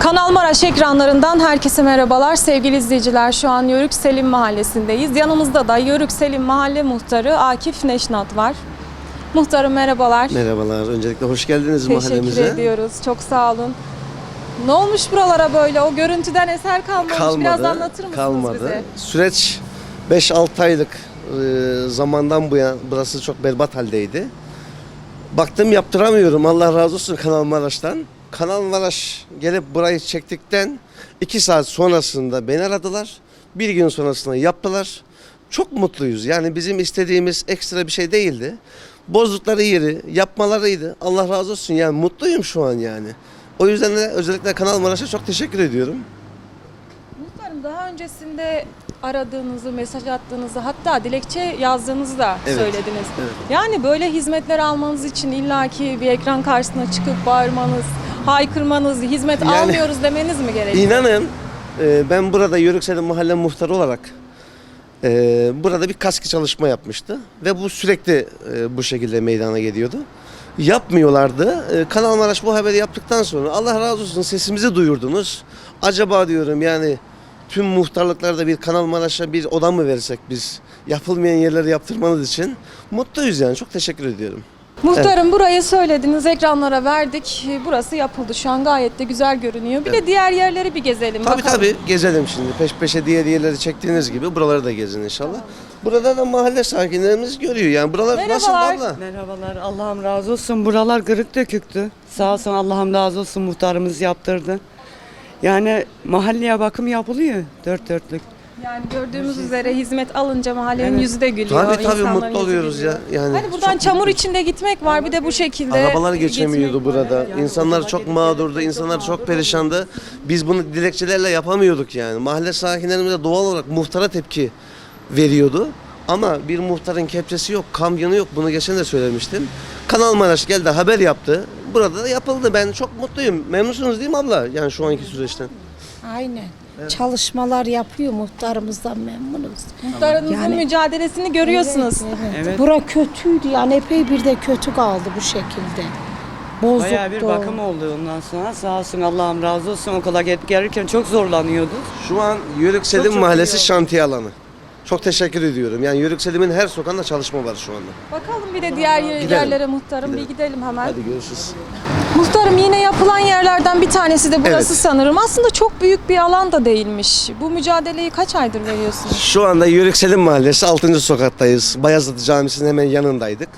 Kanal Maraş ekranlarından herkese merhabalar sevgili izleyiciler. Şu an Yörük Selim Mahallesi'ndeyiz. Yanımızda da Yörük Selim Mahalle Muhtarı Akif Neşnat var. Muhtarım merhabalar. Merhabalar. Öncelikle hoş geldiniz Teşekkür mahallemize. ediyoruz. Çok sağ olun. Ne olmuş buralara böyle? O görüntüden eser kalmamış. Kalmadı. Biraz anlatır mısınız kalmadı. bize? Süreç 5-6 aylık e, zamandan bu yana burası çok berbat haldeydi. Baktım yaptıramıyorum. Allah razı olsun Kanal Maraş'tan. Kanal Maraş gelip burayı çektikten 2 saat sonrasında beni aradılar. Bir gün sonrasında yaptılar. Çok mutluyuz. Yani bizim istediğimiz ekstra bir şey değildi. Bozdukları yeri yapmalarıydı. Allah razı olsun. Yani mutluyum şu an yani. O yüzden de özellikle Kanal Maraş'a çok teşekkür ediyorum. Muhtarım daha öncesinde aradığınızı, mesaj attığınızı hatta dilekçe yazdığınızı da Evet, söylediniz. evet. Yani böyle hizmetler almanız için illaki bir ekran karşısına çıkıp bağırmanız, haykırmanız, hizmet Yani- almıyoruz demeniz mi gerekiyor? İnanın e, ben burada Yörüksel'in mahalle muhtarı olarak e, burada bir kaski çalışma yapmıştı ve bu sürekli e, bu şekilde meydana geliyordu. Yapmıyorlardı. E, Kanal Maraş bu haberi yaptıktan sonra Allah razı olsun sesimizi duyurdunuz. Acaba diyorum yani tüm muhtarlıklarda bir Kanal Maraş'a bir oda mı versek biz yapılmayan yerleri yaptırmanız için mutluyuz yani çok teşekkür ediyorum. Muhtarım burayı söylediniz, ekranlara verdik. Burası yapıldı. Şu an gayet de güzel görünüyor. Bir de diğer yerleri bir gezelim Tabii bakalım. tabii gezelim şimdi. Peş peşe diğer yerleri çektiğiniz gibi buraları da gezin inşallah. Burada da mahalle sakinlerimiz görüyor yani buralar nasıl Merhabalar. abla? Merhabalar, Allah'ım razı olsun. Buralar kırık döküktü. Sağ olsun Allah'ım razı olsun muhtarımız yaptırdı. Yani mahalleye bakım yapılıyor dört dörtlük. Yani gördüğümüz üzere hizmet alınca mahallenin Evet. yüzü de gülüyor. Tabii tabii insanların mutlu yüzü oluyoruz gülüyor. ya. Yani Hani buradan çok çamur içinde gitmek var bir de bu şekilde Arabalar geçemiyordu gitmek var. burada. İnsanlar çok mağdurdu, insanlar çok perişandı. Biz bunu dilekçelerle yapamıyorduk yani. Mahalle sakinlerimiz de doğal olarak muhtara tepki veriyordu. Ama bir muhtarın kepçesi yok, kamyonu yok. Bunu geçen de söylemiştim. Kanal Maraş geldi haber yaptı. Burada da yapıldı. Ben çok mutluyum. Memnunsunuz değil mi abla? Yani şu anki süreçten. Aynen. Çalışmalar yapıyor muhtarımızdan memnunuz. Muhtarınızın Yani- mücadelesini görüyorsunuz. Evet, evet. Evet. Bura kötüydü yani epey bir de kötü kaldı bu şekilde. Bozuktu. Bayağı bir bakım oldu ondan sonra. Sağ olsun Allah'ım razı olsun. Okula gelip gelirken çok zorlanıyorduk. Şu an Yörük Selim Çok çok Mahallesi oldu. şantiye alanı. Çok teşekkür ediyorum. Yani Yörük Selim'in her sokağında çalışma var şu anda. Bakalım bir de diğer Gidelim. yerlere muhtarım Gidelim. bir gidelim hemen. Hadi görüşürüz. Muhtarım yine yapılan yerlerden bir tanesi de burası Evet. sanırım. Aslında çok büyük bir alan da değilmiş. Bu mücadeleyi kaç aydır veriyorsunuz? Şu anda Yörük Selim Mahallesi 6. sokaktayız. Bayazıt Camisi'nin hemen yanındaydık.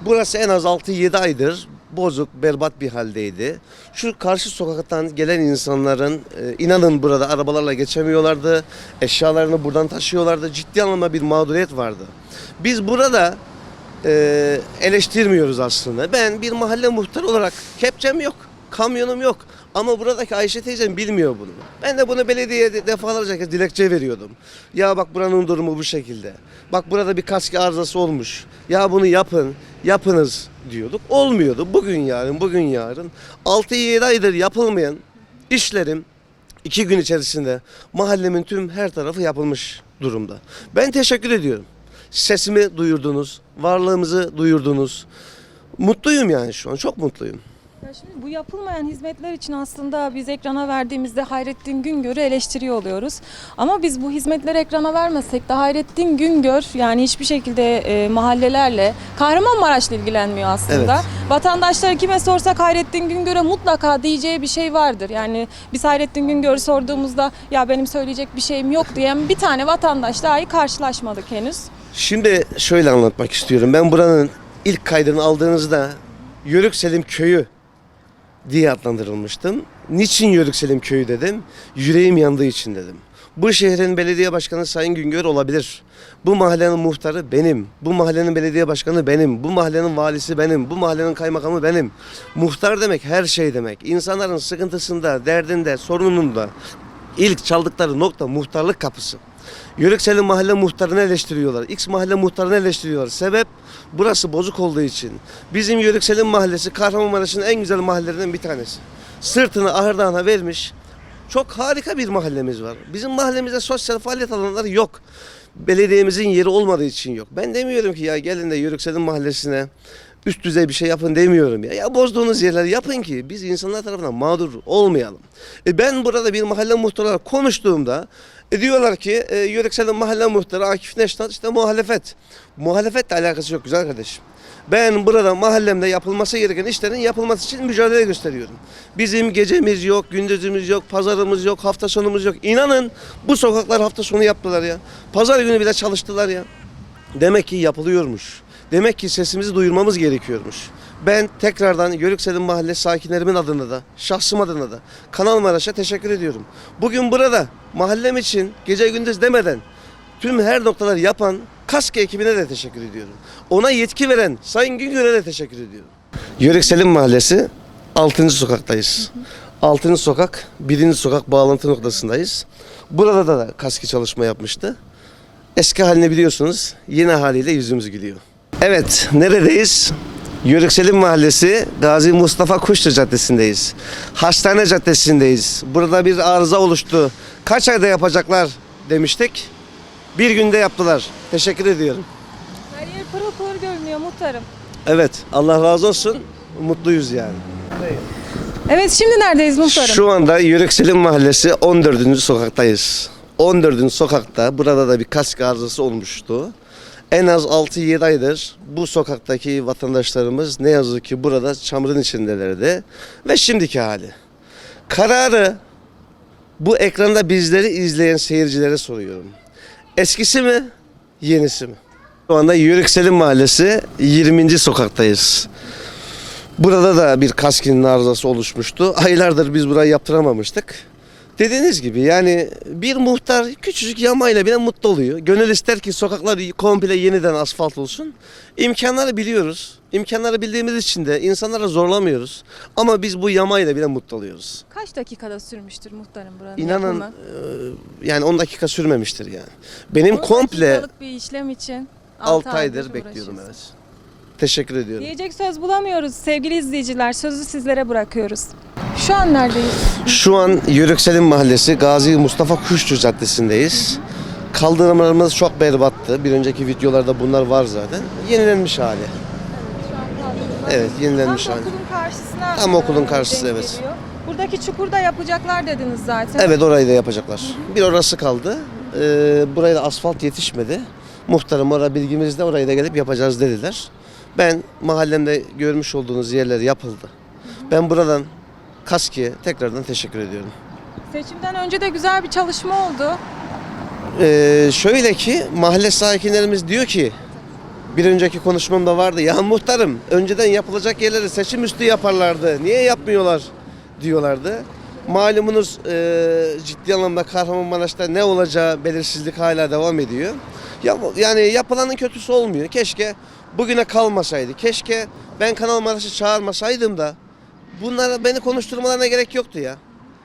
Burası en az 6-7 aydır bozuk, berbat bir haldeydi. Şu karşı sokaktan gelen insanların e, inanın burada arabalarla geçemiyorlardı. Eşyalarını buradan taşıyorlardı. Ciddi anlamda bir mağduriyet vardı. Biz burada e, eleştirmiyoruz aslında. Ben bir mahalle muhtarı olarak kepçem yok, kamyonum yok. Ama buradaki Ayşe teyzem bilmiyor bunu. Ben de bunu belediyeye de- defalarca kez dilekçe veriyordum. Ya bak buranın durumu bu şekilde. Bak burada bir kask arızası olmuş. Ya bunu yapın, yapınız diyorduk. Olmuyordu. Bugün yarın, bugün yarın. 6-7 aydır yapılmayan işlerim iki gün içerisinde mahallemin tüm her tarafı yapılmış durumda. Ben teşekkür ediyorum. Sesimi duyurdunuz, varlığımızı duyurdunuz. Mutluyum yani şu an, çok mutluyum. Ya şimdi bu yapılmayan hizmetler için aslında biz ekrana verdiğimizde Hayrettin Güngör'ü eleştiriyor oluyoruz. Ama biz bu hizmetleri ekrana vermesek de Hayrettin Güngör yani hiçbir şekilde e, mahallelerle Kahramanmaraş'la ilgilenmiyor aslında. Evet. Vatandaşları kime sorsak Hayrettin Güngör'e mutlaka diyeceği bir şey vardır. Yani biz Hayrettin Güngör'ü sorduğumuzda ya benim söyleyecek bir şeyim yok diyen bir tane vatandaş dahi karşılaşmadık henüz. Şimdi şöyle anlatmak istiyorum. Ben buranın ilk kaydını aldığınızda Yörük Selim Köyü diye adlandırılmıştım. Niçin Yörük Selim Köyü dedim? Yüreğim yandığı için dedim. Bu şehrin belediye başkanı Sayın Güngör olabilir. Bu mahallenin muhtarı benim. Bu mahallenin belediye başkanı benim. Bu mahallenin valisi benim. Bu mahallenin kaymakamı benim. Muhtar demek her şey demek. İnsanların sıkıntısında, derdinde, sorununda ilk çaldıkları nokta muhtarlık kapısı. Yörüksel'in mahalle muhtarını eleştiriyorlar. X mahalle muhtarını eleştiriyorlar. Sebep burası bozuk olduğu için. Bizim Yörüksel'in mahallesi Kahramanmaraş'ın en güzel mahallelerinden bir tanesi. Sırtını ahırdağına vermiş. Çok harika bir mahallemiz var. Bizim mahallemizde sosyal faaliyet alanları yok. Belediyemizin yeri olmadığı için yok. Ben demiyorum ki ya gelin de Yörüksel'in mahallesine üst düzey bir şey yapın demiyorum ya. Ya bozduğunuz yerleri yapın ki biz insanlar tarafından mağdur olmayalım. E ben burada bir mahalle muhtarı konuştuğumda e diyorlar ki e, Yöreksel'in mahalle muhtarı Akif Neştat işte muhalefet. Muhalefetle alakası yok güzel kardeşim. Ben burada mahallemde yapılması gereken işlerin yapılması için mücadele gösteriyorum. Bizim gecemiz yok, gündüzümüz yok, pazarımız yok, hafta sonumuz yok. İnanın bu sokaklar hafta sonu yaptılar ya. Pazar günü bile çalıştılar ya. Demek ki yapılıyormuş. Demek ki sesimizi duyurmamız gerekiyormuş. Ben tekrardan Yörüksel'in mahalle sakinlerimin adına da, şahsım adına da Kanal Maraş'a teşekkür ediyorum. Bugün burada mahallem için gece gündüz demeden tüm her noktaları yapan KASK ekibine de teşekkür ediyorum. Ona yetki veren Sayın Güngör'e de teşekkür ediyorum. Yörüksel'in mahallesi 6. sokaktayız. 6. sokak, 1. sokak bağlantı noktasındayız. Burada da KASK çalışma yapmıştı. Eski halini biliyorsunuz. Yeni haliyle yüzümüz gülüyor. Evet, neredeyiz? Yörükselim Mahallesi Gazi Mustafa Kuşlu Caddesi'ndeyiz. Hastane Caddesi'ndeyiz. Burada bir arıza oluştu. Kaç ayda yapacaklar demiştik. Bir günde yaptılar. Teşekkür ediyorum. Her yer pırıl pırıl görünüyor muhtarım. Evet, Allah razı olsun. Mutluyuz yani. Evet şimdi neredeyiz muhtarım? Şu anda Yörükselim Mahallesi 14. sokaktayız. 14. sokakta burada da bir kask arızası olmuştu. En az 6-7 aydır bu sokaktaki vatandaşlarımız ne yazık ki burada çamurun içindelerdi. Ve şimdiki hali. Kararı bu ekranda bizleri izleyen seyircilere soruyorum. Eskisi mi, yenisi mi? Şu anda Yörükselim Mahallesi 20. sokaktayız. Burada da bir kaskinin arızası oluşmuştu. Aylardır biz burayı yaptıramamıştık. Dediğiniz gibi yani bir muhtar küçücük yamayla bile mutlu oluyor. Gönül ister ki sokaklar komple yeniden asfalt olsun. İmkanları biliyoruz. İmkanları bildiğimiz için de insanlara zorlamıyoruz. Ama biz bu yamayla bile mutlu oluyoruz. Kaç dakikada sürmüştür muhtarım buranın İnanın yapımı? e, yani 10 dakika sürmemiştir yani. Benim 10 komple dakikalık bir işlem için 6 altı aydır bekliyorum evet. Teşekkür ediyorum. Diyecek söz bulamıyoruz sevgili izleyiciler. Sözü sizlere bırakıyoruz. Şu an neredeyiz? Şu an Yörükselim Mahallesi Gazi Mustafa Kuşçu Caddesi'ndeyiz. Kaldırımlarımız çok berbattı. Bir önceki videolarda bunlar var zaten. Yenilenmiş hali. Evet, yenilenmiş Tam hali. okulun karşısına Tam okulun karşısı, denk evet. geliyor. Buradaki çukurda yapacaklar dediniz zaten. Evet orayı da yapacaklar. Bir orası kaldı. Ee, buraya da asfalt yetişmedi. Muhtarım orada bilgimizde orayı da gelip yapacağız dediler. Ben mahallemde görmüş olduğunuz yerler yapıldı. Ben buradan Kaski'ye tekrardan teşekkür ediyorum. Seçimden önce de güzel bir çalışma oldu. Ee, şöyle ki mahalle sakinlerimiz diyor ki bir önceki konuşmamda vardı ya muhtarım önceden yapılacak yerleri seçim üstü yaparlardı niye yapmıyorlar diyorlardı. Malumunuz e, ciddi anlamda Kahramanmaraş'ta ne olacağı belirsizlik hala devam ediyor. Ya, yani yapılanın kötüsü olmuyor. Keşke bugüne kalmasaydı. Keşke ben Kanal Maraş'ı çağırmasaydım da bunlara beni konuşturmalarına gerek yoktu ya.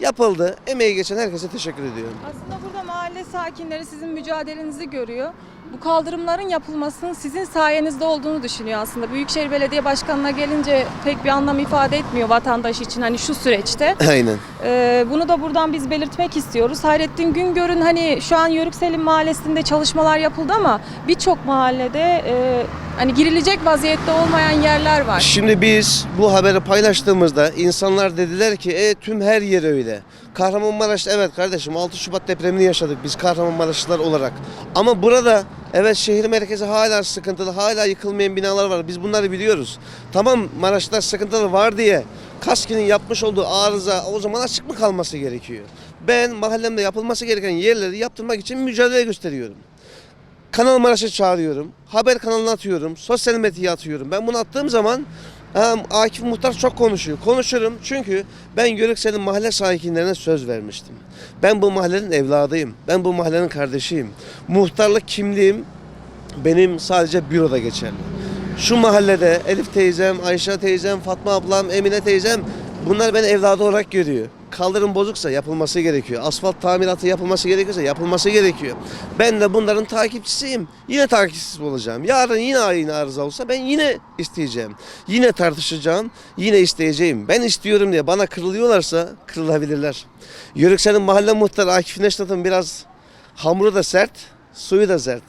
Yapıldı. Emeği geçen herkese teşekkür ediyorum. Aslında burada mahalle sakinleri sizin mücadelenizi görüyor. Bu kaldırımların yapılmasının sizin sayenizde olduğunu düşünüyor aslında. Büyükşehir Belediye Başkanı'na gelince pek bir anlam ifade etmiyor vatandaş için hani şu süreçte. Aynen. Ee, bunu da buradan biz belirtmek istiyoruz. Hayrettin Güngör'ün hani şu an Yörükselim Mahallesi'nde çalışmalar yapıldı ama birçok mahallede e, hani girilecek vaziyette olmayan yerler var. Şimdi biz bu haberi paylaştığımızda insanlar dediler ki e, tüm her yer öyle. Kahramanmaraş evet kardeşim 6 Şubat depremini yaşadık biz Kahramanmaraşlılar olarak. Ama burada evet şehir merkezi hala sıkıntılı hala yıkılmayan binalar var biz bunları biliyoruz. Tamam Maraş'ta sıkıntılı var diye Kaski'nin yapmış olduğu arıza o zaman açık mı kalması gerekiyor? Ben mahallemde yapılması gereken yerleri yaptırmak için mücadele gösteriyorum. Kanal Maraş'a çağırıyorum. Haber kanalına atıyorum. Sosyal medyaya atıyorum. Ben bunu attığım zaman Akif Muhtar çok konuşuyor. Konuşurum çünkü ben Yörüksel'in mahalle sakinlerine söz vermiştim. Ben bu mahallenin evladıyım. Ben bu mahallenin kardeşiyim. Muhtarlık kimliğim benim sadece büroda geçerli. Şu mahallede Elif teyzem, Ayşe teyzem, Fatma ablam, Emine teyzem bunlar beni evladı olarak görüyor. Kaldırım bozuksa yapılması gerekiyor. Asfalt tamiratı yapılması gerekiyorsa yapılması gerekiyor. Ben de bunların takipçisiyim. Yine takipçisi olacağım. Yarın yine aynı arıza olsa ben yine isteyeceğim. Yine tartışacağım. Yine isteyeceğim. Ben istiyorum diye bana kırılıyorlarsa kırılabilirler. Yörüksel'in mahalle muhtarı Akif Neştat'ın biraz hamuru da sert, suyu da sert.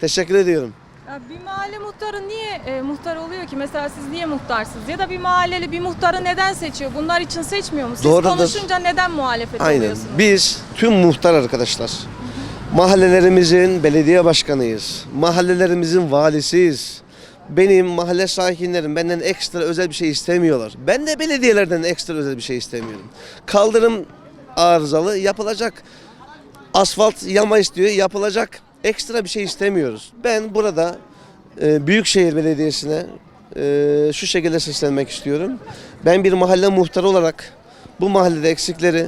Teşekkür ediyorum. Ya bir mahalle muhtarı niye e, muhtar oluyor ki? Mesela siz niye muhtarsınız? Ya da bir mahalleli bir muhtarı neden seçiyor? Bunlar için seçmiyor mu? Siz Doğrudur. konuşunca neden muhalefet Aynen. oluyorsunuz? Biz tüm muhtar arkadaşlar. Mahallelerimizin belediye başkanıyız. Mahallelerimizin valisiyiz. Benim mahalle sakinlerim benden ekstra özel bir şey istemiyorlar. Ben de belediyelerden ekstra özel bir şey istemiyorum. Kaldırım arızalı yapılacak. Asfalt yama istiyor yapılacak. Ekstra bir şey istemiyoruz. Ben burada e, Büyükşehir Belediyesi'ne e, şu şekilde seslenmek istiyorum. Ben bir mahalle muhtarı olarak bu mahallede eksikleri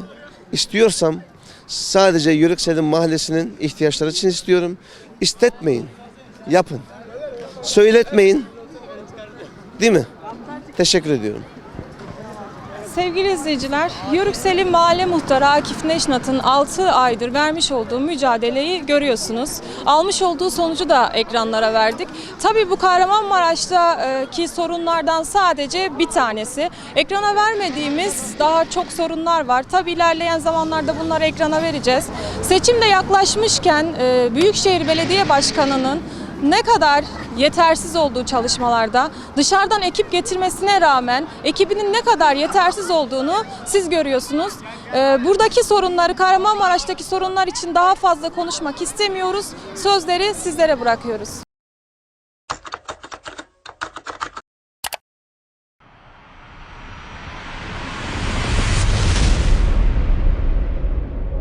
istiyorsam sadece Yörükselim Mahallesi'nin ihtiyaçları için istiyorum. İstetmeyin. Yapın. Söyletmeyin. Değil mi? Teşekkür ediyorum. Sevgili izleyiciler, Yörük Selim Mahalle Muhtarı Akif Neşnat'ın 6 aydır vermiş olduğu mücadeleyi görüyorsunuz. Almış olduğu sonucu da ekranlara verdik. Tabii bu Kahramanmaraş'taki sorunlardan sadece bir tanesi. Ekrana vermediğimiz daha çok sorunlar var. Tabii ilerleyen zamanlarda bunları ekrana vereceğiz. Seçim de yaklaşmışken e, Büyükşehir Belediye Başkanı'nın ne kadar yetersiz olduğu çalışmalarda dışarıdan ekip getirmesine rağmen ekibinin ne kadar yetersiz olduğunu siz görüyorsunuz. Ee, buradaki sorunları Kahramanmaraş'taki sorunlar için daha fazla konuşmak istemiyoruz. Sözleri sizlere bırakıyoruz.